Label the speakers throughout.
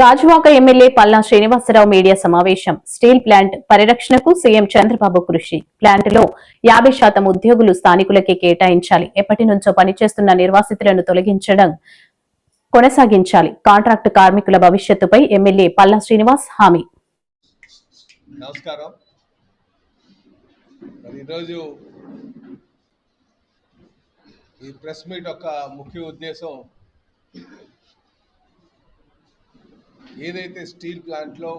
Speaker 1: Gajuwaka MLA Palla Srinivasarao media సమావేశం. Steel plant పరిరక్షణకు CM Chandrababu కృషి. ప్లాంట్లో యాభై శాతం ఉద్యోగులు స్థానికులకే కేటాయించాలి. ఎప్పటి నుంచో పనిచేస్తున్న నిర్వాసితులను తొలగించడం కొనసాగించాలి. కాంట్రాక్టు కార్మికుల భవిష్యత్తుపై ఎమ్మెల్యే పల్లా శ్రీనివాస్ హామీ.
Speaker 2: నమస్కారం. ఈరోజు ఈ ప్రెస్ మీట్ యొక్క ముఖ్య ఉద్దేశం ఏదైతే స్టీల్ ప్లాంట్లో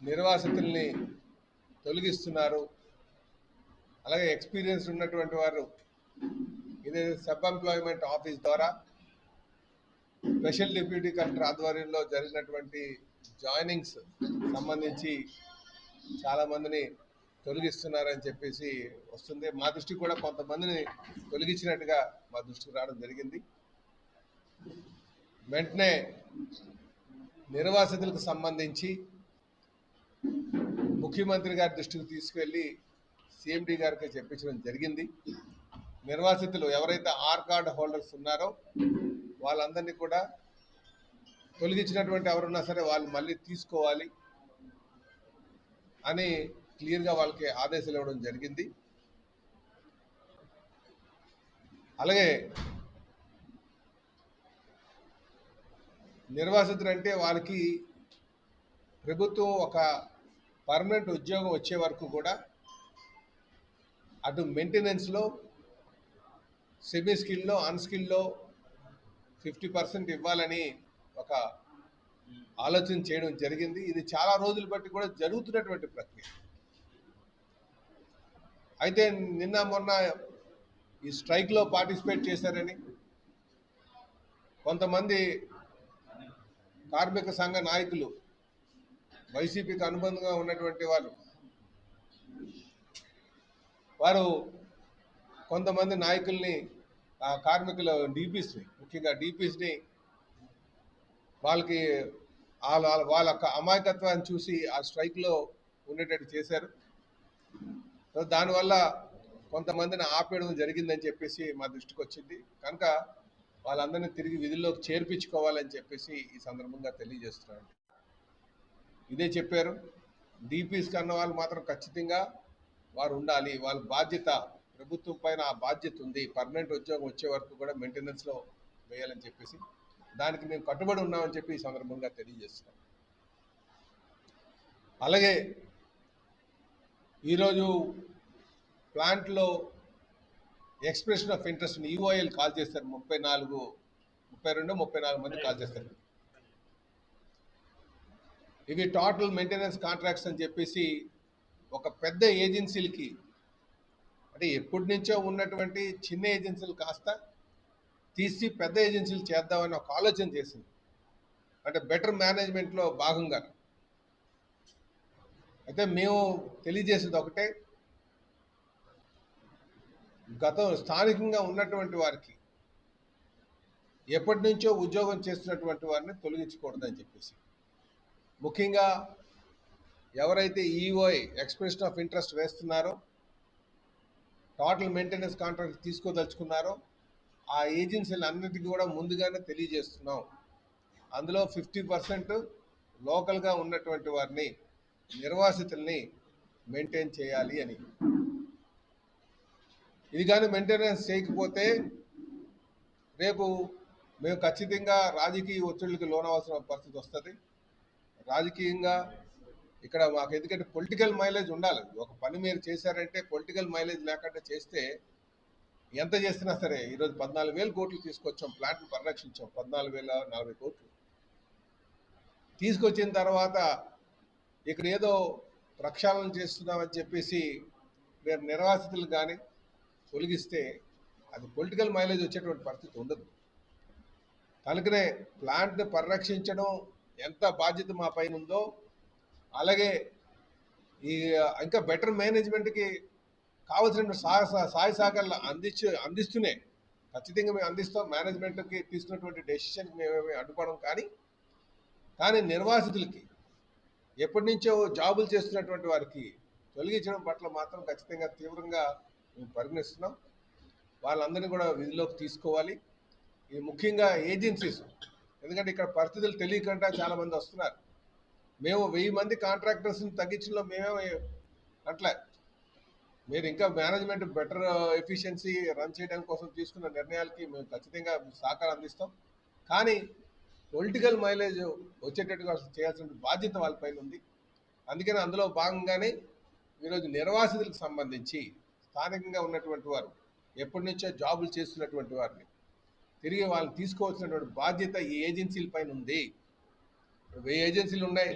Speaker 2: నిర్వాసితుల్ని తొలగిస్తున్నారు అలాగే ఎక్స్పీరియన్స్ ఉన్నటువంటి వారు ఏదైతే సబ్ ఎంప్లాయ్మెంట్ ఆఫీస్ ద్వారా స్పెషల్ డిప్యూటీ కలెక్టర్ ఆధ్వర్యంలో జరిగినటువంటి జాయినింగ్స్ సంబంధించి చాలామందిని తొలగిస్తున్నారని చెప్పేసి వస్తుంది. మా దృష్టికి కూడా కొంతమందిని తొలగించినట్టుగా మా దృష్టికి రావడం జరిగింది. వెంటనే నిర్వాసితులకు సంబంధించి ముఖ్యమంత్రి గారి దృష్టికి తీసుకెళ్ళి సిఎండి గారికి చెప్పించడం జరిగింది. నిర్వాసితులు ఎవరైతే ఆర్ కార్డ్ హోల్డర్స్ ఉన్నారో వాళ్ళందరినీ కూడా తొలగించినటువంటి ఎవరున్నా సరే వాళ్ళు మళ్ళీ తీసుకోవాలి అని క్లియర్గా వాళ్ళకి ఆదేశాలు ఇవ్వడం జరిగింది. అలాగే నిర్వాసితులు అంటే వాళ్ళకి ప్రభుత్వం ఒక పర్మనెంట్ ఉద్యోగం వచ్చే వరకు కూడా అటు మెయింటెనెన్స్లో సెమీ స్కిల్లో అన్స్కిల్లో ఫిఫ్టీ పర్సెంట్ ఇవ్వాలని ఒక ఆలోచన చేయడం జరిగింది. ఇది చాలా రోజులు బట్టి కూడా జరుగుతున్నటువంటి ప్రక్రియ. అయితే నిన్న మొన్న ఈ స్ట్రైక్లో పార్టిసిపేట్ చేశారని కొంతమంది కార్మిక సంఘ నాయకులు వైసీపీకి అనుబంధంగా ఉన్నటువంటి వాళ్ళు. వారు కొంతమంది నాయకుల్ని కార్మికుల డీపీస్ని ముఖ్యంగా డీపీస్ని వాళ్ళకి వాళ్ళ వాళ్ళ- యొక్క అమాయకత్వాన్ని చూసి ఆ స్ట్రైక్లో ఉండేటట్టు చేశారు. దానివల్ల కొంతమందిని ఆపేయడం జరిగిందని చెప్పేసి మా దృష్టికి వచ్చింది కనుక వాళ్ళందరినీ తిరిగి విధుల్లోకి చేర్పించుకోవాలని చెప్పేసి ఈ సందర్భంగా తెలియజేస్తున్నాను. ఇదే చెప్పారు. డీపీస్ కన్న వాళ్ళు మాత్రం ఖచ్చితంగా వారు ఉండాలి. వాళ్ళ బాధ్యత ప్రభుత్వం పైన ఆ బాధ్యత ఉంది. పర్మనెంట్ ఉద్యోగం వచ్చే వరకు కూడా మెయింటెనెన్స్లో వేయాలని చెప్పేసి దానికి మేము కట్టుబడి ఉన్నామని చెప్పి ఈ సందర్భంగా తెలియజేస్తున్నాం. అలాగే ఈరోజు ప్లాంట్లో expression of interest EOL call చేస్తారు. ముప్పై నాలుగు ముప్పై రెండు ముప్పై నాలుగు మంది కాల్ చేస్తారు. ఇవి టోటల్ మెయింటెనెన్స్ కాంట్రాక్ట్స్ అని చెప్పేసి ఒక పెద్ద ఏజెన్సీలకి అంటే ఎప్పటి నుంచో ఉన్నటువంటి చిన్న ఏజెన్సీలు కాస్త తీసి పెద్ద ఏజెన్సీలు చేద్దామని ఒక ఆలోచన చేసింది. అంటే బెటర్ మేనేజ్మెంట్లో భాగంగా అయితే మేము తెలియజేసేది ఒకటే గతం స్థానికంగా ఉన్నటువంటి వారికి ఎప్పటి నుంచో ఉద్యోగం చేస్తున్నటువంటి వారిని తొలగించకూడదని చెప్పేసి. ముఖ్యంగా ఎవరైతే ఈఓఐ ఎక్స్ప్రెషన్ ఆఫ్ ఇంట్రెస్ట్ వేస్తున్నారో టోటల్ మెయింటెనెన్స్ కాంట్రాక్ట్ తీసుకోదలుచుకున్నారో ఆ ఏజెన్సీలు అన్నిటికీ కూడా ముందుగానే తెలియజేస్తున్నాం. అందులో ఫిఫ్టీ పర్సెంట్ లోకల్గా ఉన్నటువంటి వారిని నిర్వాసితుల్ని మెయింటైన్ చేయాలి అని. ఇది కానీ మెయింటెనెన్స్ చేయకపోతే రేపు మేము ఖచ్చితంగా రాజకీయ ఒత్తిళ్ళకి లోనవలసిన పరిస్థితి వస్తుంది. రాజకీయంగా ఇక్కడ మాకు ఎందుకంటే పొలిటికల్ మైలేజ్ ఉండాలి. ఒక పని మీరు చేశారంటే పొలిటికల్ మైలేజ్ లేకుండా చేస్తే ఎంత చేసినా సరే ఈరోజు పద్నాలుగు వేలు కోట్లు తీసుకొచ్చాం ప్లాంట్ను పరిరక్షించాం. పద్నాలుగు వేల నలభై కోట్లు. తీసుకొచ్చిన తర్వాత ఇక్కడ ఏదో ప్రక్షాళన చేస్తున్నామని చెప్పేసి మీరు నిర్వాసితులు కానీ తొలగిస్తే అది పొలిటికల్ మైలేజ్ వచ్చేటువంటి పరిస్థితి ఉండదు. కనుకనే ప్లాంట్ని పరిరక్షించడం ఎంత బాధ్యత మా పైన ఉందో అలాగే ఈ ఇంకా బెటర్ మేనేజ్మెంట్కి కావాల్సిన సహాయ సహాయ సహకారాలు అందించి అందిస్తూనే ఖచ్చితంగా మేము అందిస్తాం. మేనేజ్మెంట్కి తీసుకున్నటువంటి డెసిషన్కి మేమేమి అడ్డుకోవడం కానీ కానీ నిర్వాసితులకి ఎప్పటి నుంచో జాబులు చేస్తున్నటువంటి వారికి తొలగించడం పట్ల మాత్రం ఖచ్చితంగా తీవ్రంగా మేము పరిగణిస్తున్నాం. వాళ్ళందరినీ కూడా విధిలోకి తీసుకోవాలి. ఇది ముఖ్యంగా ఏజెన్సీస్
Speaker 3: ఎందుకంటే ఇక్కడ పరిస్థితులు తెలియకుండా చాలామంది వస్తున్నారు. మేము వెయ్యి మంది కాంట్రాక్టర్స్ని తగ్గించడంలో మేమే అట్లే. మీరు ఇంకా మేనేజ్మెంట్ బెటర్ ఎఫిషియన్సీ రన్ చేయడం కోసం తీసుకున్న నిర్ణయాలకి మేము ఖచ్చితంగా సహకారం అందిస్తాం. కానీ పొలిటికల్ మైలేజ్ వచ్చేటట్టుగా చేయాల్సిన బాధ్యత వాళ్ళపైన ఉంది. అందుకని అందులో భాగంగానే ఈరోజు నిర్వాసితులకు సంబంధించి స్థానికంగా ఉన్నటువంటి వారు ఎప్పటి నుంచో జాబులు చేస్తున్నటువంటి వారిని తిరిగి వాళ్ళని తీసుకోవాల్సినటువంటి బాధ్యత ఈ ఏజెన్సీల పైన ఉంది. వెయ్యి ఏజెన్సీలు ఉన్నాయి.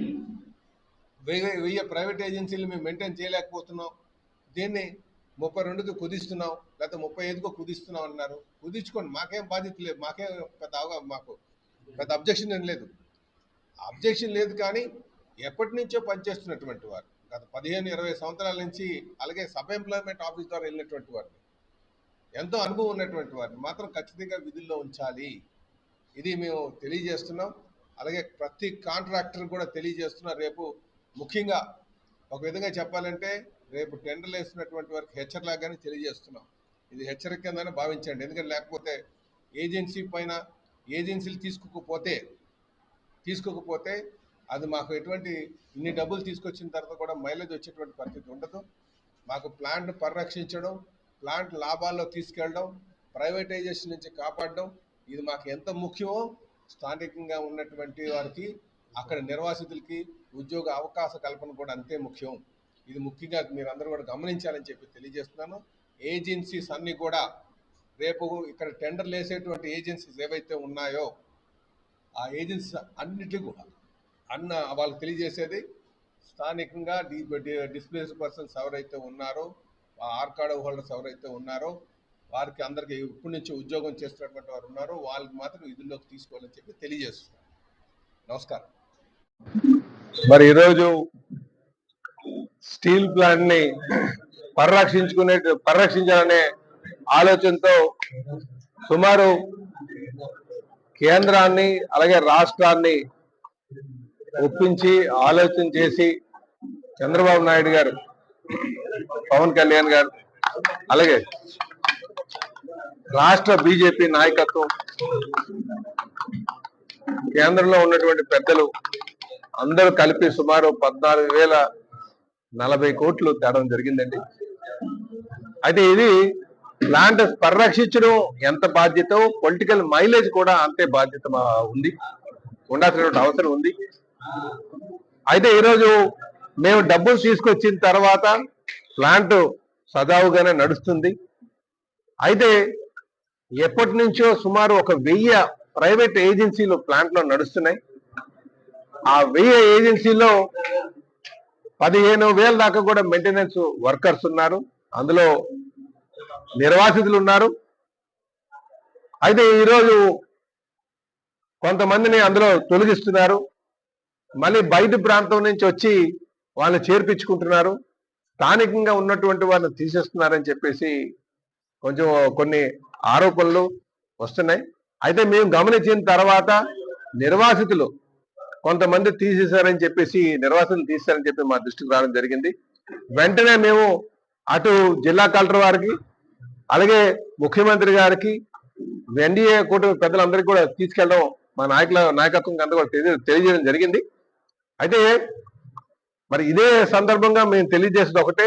Speaker 3: వెయ్యి వెయ్యి ప్రైవేట్ ఏజెన్సీలు మేము మెయింటైన్ చేయలేకపోతున్నాం. దీన్ని ముప్పై రెండుకి కుదిస్తున్నాం లేకపోతే ముప్పై ఐదుకో కుదిస్తున్నాం అన్నారు. కుదించుకోండి మాకేం బాధ్యత లేదు మాకేం పెద్ద అవగా మాకు పెద్ద అబ్జెక్షన్ ఏం లేదు. అబ్జెక్షన్ లేదు కానీ ఎప్పటి నుంచో పనిచేస్తున్నటువంటి వారు. గత పదిహేను ఇరవై సంవత్సరాల నుంచి అలాగే సబ్ ఎంప్లాయ్మెంట్ ఆఫీస్ ద్వారా వెళ్ళినటువంటి వారిని ఎంతో అనుభవం ఉన్నటువంటి వారిని మాత్రం ఖచ్చితంగా విధుల్లో ఉంచాలి. ఇది మేము తెలియజేస్తున్నాం. అలాగే ప్రతి కాంట్రాక్టర్ కూడా తెలియజేస్తున్నాం రేపు ముఖ్యంగా ఒక విధంగా చెప్పాలంటే రేపు టెండర్లు వేస్తున్నటువంటి వారికి హెచ్చరికలాగానే తెలియజేస్తున్నాం. ఇది హెచ్చరిక కిందని భావించండి. ఎందుకంటే లేకపోతే ఏజెన్సీ పైన ఏజెన్సీలు తీసుకోకపోతే తీసుకోకపోతే అది మాకు ఎటువంటి ఇన్ని డబ్బులు తీసుకొచ్చిన తర్వాత కూడా మైలేజ్ వచ్చేటువంటి పరిస్థితి ఉండదు. మాకు ప్లాంట్ పరిరక్షించడం ప్లాంట్ లాభాల్లో తీసుకెళ్ళడం ప్రైవేటైజేషన్ నుంచి కాపాడడం ఇది మాకు ఎంత ముఖ్యమో స్థానికంగా ఉన్నటువంటి వారికి అక్కడ నిర్వాసితులకి ఉద్యోగ అవకాశ కల్పన కూడా అంతే ముఖ్యం. ఇది ముఖ్యంగా మీరు అందరూ కూడా గమనించాలని చెప్పి తెలియజేస్తున్నాను. ఏజెన్సీస్ అన్నీ కూడా రేపు ఇక్కడ టెండర్లు వేసేటువంటి ఏజెన్సీస్ ఏవైతే ఉన్నాయో ఆ ఏజెన్సీస్ అన్నిటి కూడా అన్న వాళ్ళకి తెలియజేసేది స్థానికంగా డిస్ప్లేస్ పర్సన్స్ ఎవరైతే ఉన్నారో ఆ ఆర్కాడ్ హోల్డర్స్ ఎవరైతే ఉన్నారో వారికి అందరికీ ఇప్పటి నుంచి ఉద్యోగం చేస్తున్నటువంటి వారు ఉన్నారో వాళ్ళకి మాత్రం విధుల్లోకి తీసుకోవాలని చెప్పి తెలియజేస్తున్నాను నమస్కారం.
Speaker 2: మరి ఈరోజు స్టీల్ ప్లాంట్ని పరిరక్షించుకునే పరిరక్షించాలనే ఆలోచనతో సుమారు కేంద్రాన్ని అలాగే రాష్ట్రాన్ని ఒప్పించి ఆలోచన చేసి చంద్రబాబు నాయుడు గారు పవన్ కళ్యాణ్ గారు అలాగే రాష్ట్ర బీజేపీ నాయకత్వం కేంద్రంలో ఉన్నటువంటి పెద్దలు అందరూ కలిపి సుమారు పద్నాలుగు వేల నలభై కోట్లు తేడం జరిగిందండి. అయితే ఇది ప్లాంట్ పరిరక్షించడం ఎంత బాధ్యత పొలిటికల్ మైలేజ్ కూడా అంతే బాధ్యత మా- ఉంది. ఉండాల్సినటువంటి అవసరం ఉంది. అయితే ఈరోజు మేము డబ్బులు తీసుకొచ్చిన తర్వాత ప్లాంట్ సజావుగానే నడుస్తుంది. అయితే ఎప్పటి నుంచో సుమారు ఒక వెయ్యి ప్రైవేట్ ఏజెన్సీలు ప్లాంట్లో నడుస్తున్నాయి. ఆ వెయ్యి ఏజెన్సీలో పదిహేను వేల దాకా కూడా మెయింటెనెన్స్ వర్కర్స్ ఉన్నారు. అందులో నిర్వాసితులు ఉన్నారు అయితే ఈరోజు కొంతమందిని అందులో తొలగిస్తున్నారు. మళ్ళీ బయట ప్రాంతం నుంచి వచ్చి వాళ్ళని చేర్పించుకుంటున్నారు. స్థానికంగా ఉన్నటువంటి వాళ్ళని తీసేస్తున్నారని చెప్పేసి కొంచెం కొన్ని ఆరోపణలు వస్తున్నాయి. అయితే మేము గమనించిన తర్వాత నిర్వాసితులు కొంతమంది తీసేశారని చెప్పేసి నిర్వాసితులు తీశారని చెప్పి మా దృష్టికి రావడం జరిగింది. వెంటనే మేము అటు జిల్లా కలెక్టర్ వారికి అలాగే ముఖ్యమంత్రి గారికి ఎన్డీఏ కూటమి పెద్దలందరికీ కూడా తీసుకెళ్ళడం మా నాయకుల నాయకత్వం అంతా కూడా తెలియజేయడం జరిగింది. అయితే మరి ఇదే సందర్భంగా మేము తెలియజేసేది ఒకటే.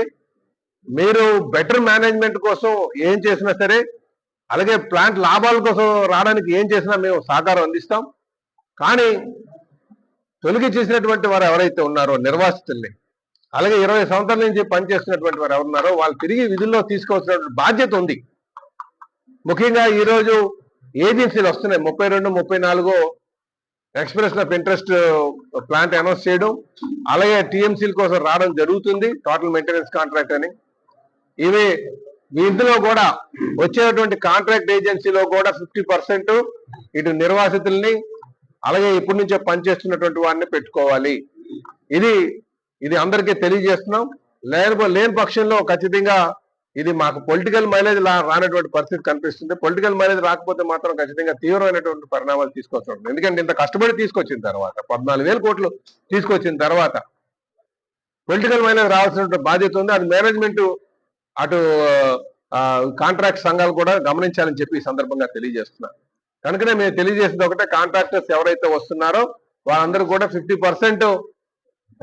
Speaker 2: మీరు బెటర్ మేనేజ్మెంట్ కోసం ఏం చేసినా సరే అలాగే ప్లాంట్ లాభాల కోసం రావడానికి ఏం చేసినా మేము సహకారం అందిస్తాం. కానీ తొలగి చేసినటువంటి వారు ఎవరైతే ఉన్నారో నిర్వాసితుల్ని అలాగే ఇరవై సంవత్సరాల నుంచి పనిచేస్తున్నటువంటి వారు ఎవరున్నారో వాళ్ళు తిరిగి విధుల్లో తీసుకోవాల్సినటువంటి బాధ్యత ఉంది. ముఖ్యంగా ఈరోజు ఏజెన్సీలు వస్తున్నాయి. ముప్పై రెండు ముప్పై నాలుగో express of interest plant announce చేయడం అలాగే టీఎంసీల కోసం రావడం జరుగుతుంది టోటల్ మెయింటెనెన్స్ కాంట్రాక్ట్ అని. ఇవి ఇందులో కూడా వచ్చేటువంటి కాంట్రాక్ట్ ఏజెన్సీలో కూడా ఫిఫ్టీ పర్సెంట్ ఇటు నిర్వాసితుల్ని అలాగే ఇప్పటి నుంచే పనిచేస్తున్నటువంటి వాడిని పెట్టుకోవాలి. ఇది ఇది అందరికీ తెలియజేస్తున్నాం. లేని లేని పక్షంలో ఖచ్చితంగా ఇది మాకు పొలిటికల్ మైలేజ్ రానటువంటి పరిస్థితి కనిపిస్తుంది. పొలిటికల్ మైలేజ్ రాకపోతే మాత్రం ఖచ్చితంగా తీవ్రమైనటువంటి పరిణామాలు తీసుకొచ్చి ఎందుకంటే ఇంత కష్టపడి తీసుకొచ్చిన తర్వాత పద్నాలుగు వేల కోట్లు తీసుకొచ్చిన తర్వాత పొలిటికల్ మైలేజ్ రావాల్సినటువంటి బాధ్యత ఉంది. అది మేనేజ్మెంట్ అటు కాంట్రాక్ట్ సంఘాలు కూడా గమనించాలని చెప్పి ఈ సందర్భంగా తెలియజేస్తున్నా. కనుకనే మేము తెలియజేసింది ఒకటే కాంట్రాక్టర్స్ ఎవరైతే వస్తున్నారో వాళ్ళందరూ కూడా ఫిఫ్టీ పర్సెంట్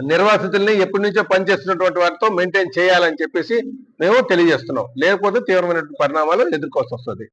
Speaker 2: నిర్వాసితుల్ని ఎప్పటి నుంచో పనిచేస్తున్నటువంటి వారితో మెయింటైన్ చేయాలని చెప్పేసి మేము తెలియజేస్తున్నాం. లేకపోతే తీవ్రమైనటువంటి పరిణామాలు ఎదుర్కోవాల్సి వస్తుంది.